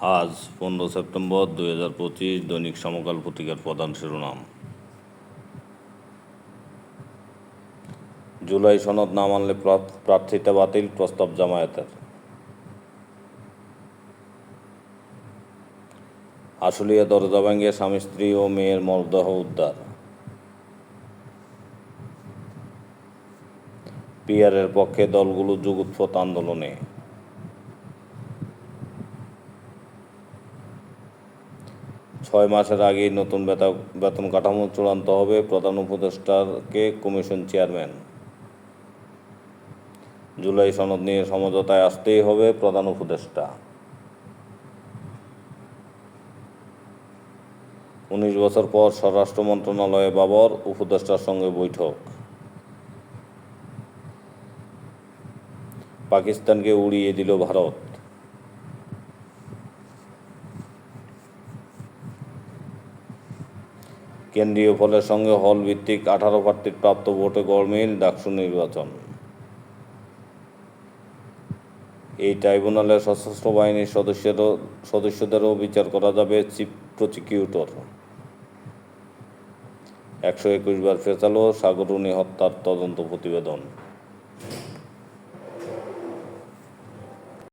আজ পনেরো সেপ্টেম্বর দুই হাজার পঁচিশ দৈনিক সমকাল পত্রিকার প্রধান শিরোনাম। জুলাই সনদ না মানলে প্রার্থ- প্রার্থিতা বাতিল, প্রস্তাব জামায়াতের। আশুলিয়া দরজা ভেঙে স্বামী, স্ত্রী ও মেয়ের মরদেহ উদ্ধার। পিয়ারের পক্ষে দলগুলো যুগোৎপত আন্দোলনে। ছয় মাসের আগেই নতুন বেতা- বেতন কাঠামো চূড়ান্ত হবে, প্রধান উপদেষ্টাকে কমিশন চেয়ারম্যান। জুলাই সনদ নিয়ে সমঝোতায় আসতেই হবে প্রধান উপদেষ্টা। উনিশ বছর পর স্বরাষ্ট্র মন্ত্রণালয়ে বাবর উপদেষ্টার সঙ্গে বৈঠক। পাকিস্তানকে উড়িয়ে দিল ভারত। কেন্দ্রীয় ফলের সঙ্গে হল ভিত্তিক আঠারো প্রার্থীর প্রাপ্ত ভোটে গড়মিল ডাকসু নির্বাচন। এই ট্রাইব্যুনালে সশস্ত্র বাহিনীর সদস্যেরও, সদস্যদেরও বিচার করা যাবে চিফ প্রসিকিউটর। একশো একুশ বার ফেসালো সাগরুনি হত্যার তদন্ত প্রতিবেদন।